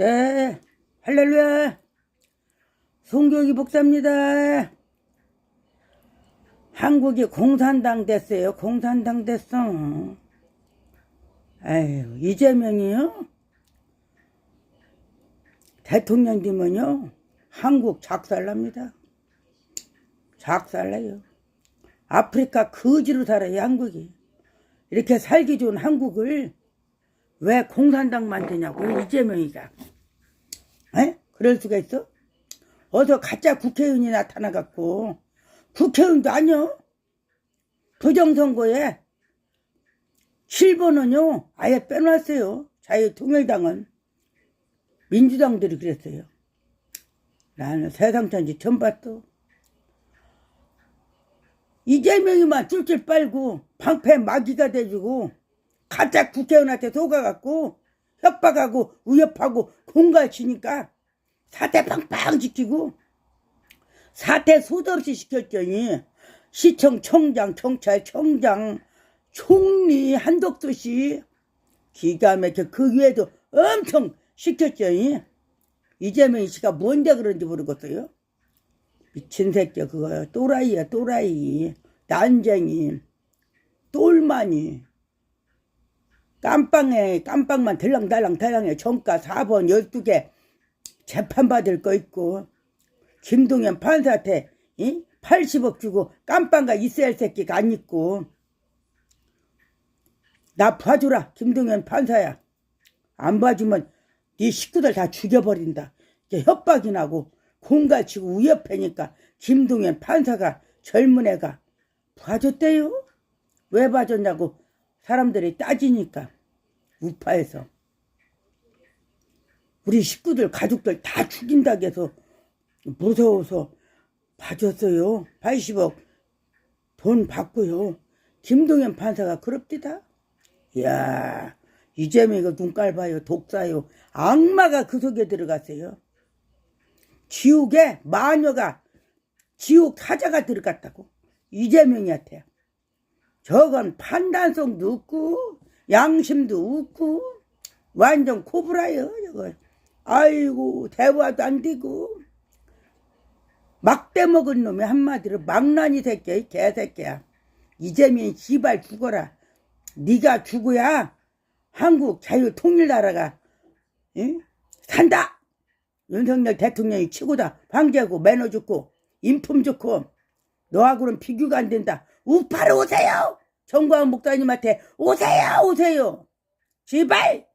네, 할렐루야. 송교기 목사입니다. 한국이 공산당 됐어요. 공산당 됐어. 아유, 이재명이요? 대통령 되면요, 한국 작살납니다. 작살나요. 아프리카 거지로 살아요, 한국이. 이렇게 살기 좋은 한국을 왜 공산당 만드냐고, 이재명이가. 에? 그럴 수가 있어? 어서 가짜 국회의원이 나타나갖고, 국회의원도 아니요. 부정선거에 7번은요, 아예 빼놨어요. 자유통일당은. 민주당들이 그랬어요. 나는 세상천지 처음 봤어. 이재명이만 쫄쫄 빨고 방패 마귀가 돼주고 가짜 국회의원한테 속아갖고 협박하고 위협하고 공갈 치니까 사태 빵빵 지키고 사태 없이 시켰더니 시청 청장 경찰 청장 총리 한덕수 씨 기가 막혀 그 위에도 엄청 시켰더니 이재명 씨가 뭔데 그런지 모르겠어요. 미친 새끼야 그거. 또라이야 또라이. 난쟁이. 똘마니 깜빵에 깜빵만 들랑달랑 달랑해. 정가 4번 12개 재판받을 거 있고. 김동현 판사한테 이? 80억 주고 있어야 할 새끼가 안 있고. 나 봐주라 김동현 판사야. 안 봐주면 네 식구들 다 죽여버린다. 협박이 나고 공갈치고 위협하니까 김동현 판사가 젊은 애가 봐줬대요. 왜 봐줬냐고 사람들이 따지니까 우파에서. 우리 식구들 가족들 다 죽인다고 해서 무서워서 봐줬어요. 80억 돈 받고요. 김동현 판사가 그럽디다. 이야 이재명이가 눈깔 봐요. 독사요. 악마가 그 속에 들어갔어요. 지옥에 마녀가 지옥 타자가 들어갔다고. 이재명이한테 저건 판단성도 없고 양심도 없고 완전 코브라요 저거. 아이고 대화도 안 되고. 막대 먹은 놈이 한마디로 망나니 새끼야 이 개새끼야. 이재명 씨발 죽어라. 네가 죽어야 한국 자유통일나라가 응? 산다! 윤석열 대통령이 최고다. 황제고 매너 좋고 인품 좋고. 너하고는 비교가 안 된다. 우파로 오세요 정광 목사님한테 오세요 오세요. 제발